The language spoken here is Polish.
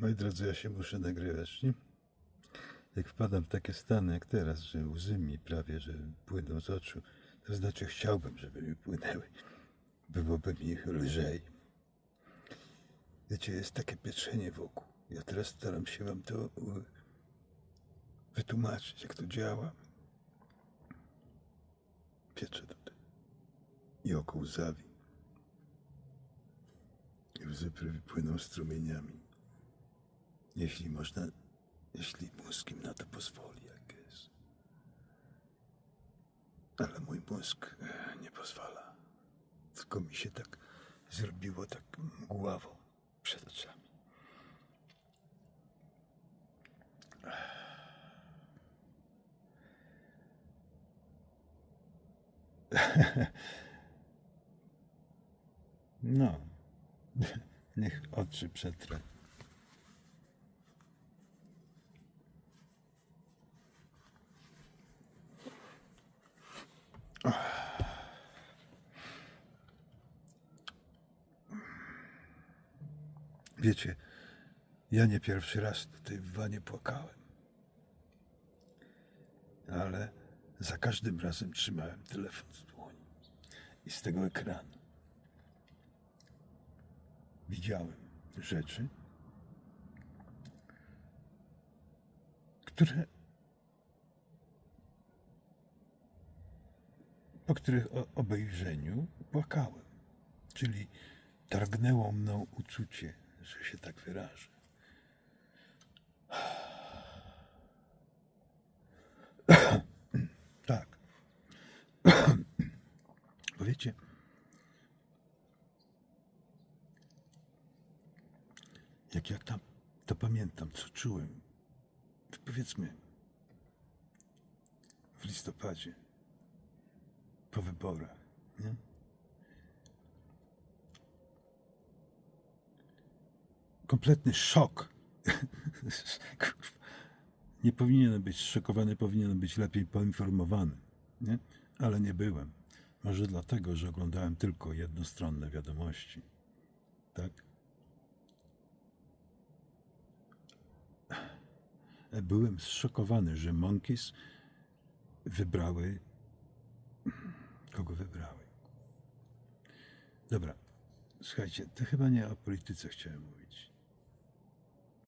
Moi drodzy, ja się muszę nagrywać, nie? Jak wpadam w takie stany jak teraz, że łzy mi prawie, że płyną z oczu, to znaczy chciałbym, żeby mi płynęły. Byłoby mi lżej. Wiecie, jest takie pieczenie wokół. Ja teraz staram się wam to wytłumaczyć, jak to działa. Piecze tutaj. I oko łzawi. I łzy płyną strumieniami. Jeśli można, jeśli mózg im na to pozwoli, jak jest. Ale mój mózg e, nie pozwala. Tylko mi się tak zrobiło tak mgławo przed oczami. No, niech oczy przetrę. Wiecie, ja nie pierwszy raz tutaj w wanie płakałem. Ale za każdym razem trzymałem telefon z dłoni i z tego ekranu widziałem rzeczy, które po których obejrzeniu płakałem. Czyli targnęło mną uczucie, że się tak wyrażę. Tak. Bo wiecie, jak ja tam to pamiętam, co czułem, to powiedzmy w listopadzie, po wyborach, nie? Kompletny szok. Nie powinienem być szokowany, powinienem być lepiej poinformowany, nie? Ale nie byłem. Może dlatego, że oglądałem tylko jednostronne wiadomości. Tak? Byłem zszokowany, że Monkeys wybrały kogo wybrały. Dobra, słuchajcie, to chyba nie o polityce chciałem mówić.